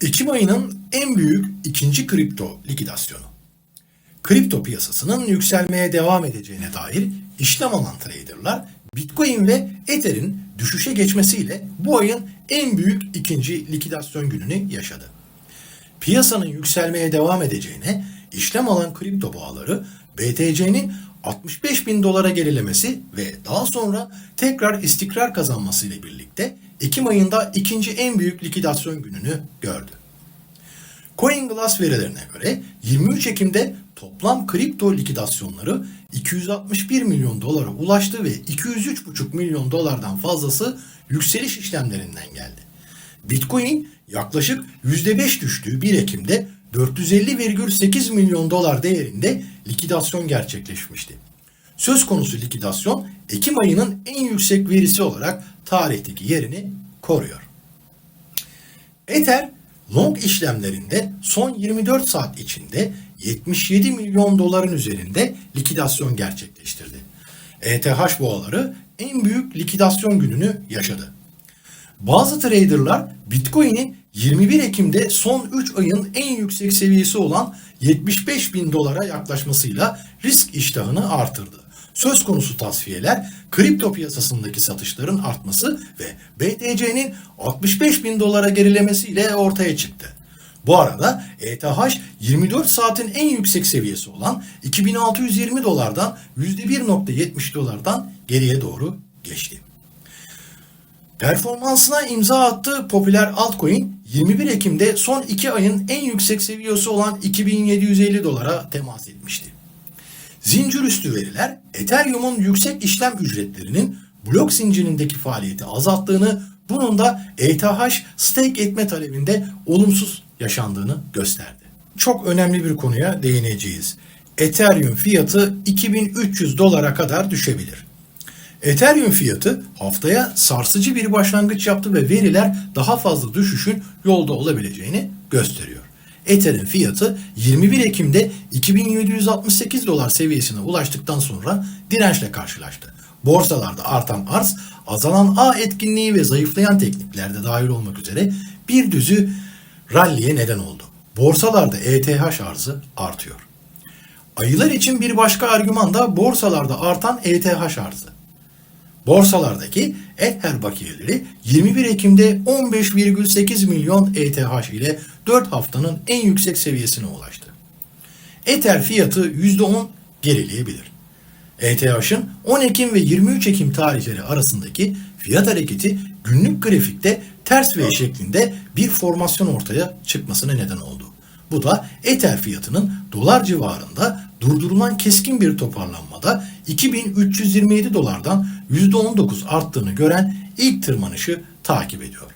Ekim ayının en büyük ikinci kripto likidasyonu. Kripto piyasasının yükselmeye devam edeceğine dair işlem alan traderlar Bitcoin ve Ether'in düşüşe geçmesiyle bu ayın en büyük ikinci likidasyon gününü yaşadı. Piyasanın yükselmeye devam edeceğine işlem alan kripto boğaları BTC'nin 65 bin dolara gerilemesi ve daha sonra tekrar istikrar kazanması ile birlikte Ekim ayında ikinci en büyük likidasyon gününü gördü. CoinGlass verilerine göre 23 Ekim'de toplam kripto likidasyonları 261 milyon dolara ulaştı ve 203,5 milyon dolardan fazlası yükseliş işlemlerinden geldi. Bitcoin yaklaşık %5 düştüğü 1 Ekim'de 450,8 milyon dolar değerinde likidasyon gerçekleşmişti. Söz konusu likidasyon Ekim ayının en yüksek verisi olarak tarihteki yerini koruyor. Ether long işlemlerinde son 24 saat içinde 77 milyon doların üzerinde likidasyon gerçekleştirdi. ETH boğaları en büyük likidasyon gününü yaşadı. Bazı traderlar Bitcoin'in 21 Ekim'de son 3 ayın en yüksek seviyesi olan 75 bin dolara yaklaşmasıyla risk iştahını artırdı. Söz konusu tasfiyeler kripto piyasasındaki satışların artması ve BTC'nin 65 bin dolara gerilemesiyle ortaya çıktı. Bu arada ETH 24 saatin en yüksek seviyesi olan 2620 dolardan %1.70 dolardan geriye doğru geçti. Performansına imza attığı popüler altcoin 21 Ekim'de son 2 ayın en yüksek seviyesi olan 2750 dolara temas etmişti. Zincir üstü veriler Ethereum'un yüksek işlem ücretlerinin blok zincirindeki faaliyeti azalttığını, bunun da ETH stake etme talebinde olumsuz yaşandığını gösterdi. Çok önemli bir konuya değineceğiz. Ethereum fiyatı 2300 dolara kadar düşebilir. Ethereum fiyatı haftaya sarsıcı bir başlangıç yaptı ve veriler daha fazla düşüşün yolda olabileceğini gösteriyor. Ether'in fiyatı 21 Ekim'de 2768 dolar seviyesine ulaştıktan sonra dirençle karşılaştı. Borsalarda artan arz, azalan ağ etkinliği ve zayıflayan tekniklerde dahil olmak üzere bir düzü ralliye neden oldu. Borsalarda ETH arzı artıyor. Ayılar için bir başka argüman da borsalarda artan ETH arzı. Borsalardaki Ether bakiyeleri 21 Ekim'de 15,8 milyon ETH ile 4 haftanın en yüksek seviyesine ulaştı. Ether fiyatı %10 gerileyebilir. ETH'ın 10 Ekim ve 23 Ekim tarihleri arasındaki fiyat hareketi günlük grafikte ters V şeklinde bir formasyon ortaya çıkmasına neden oldu. Bu da Ether fiyatının dolar civarında durdurulan keskin bir toparlanmada 2327 dolardan %19 arttığını gören ilk tırmanışı takip ediyor.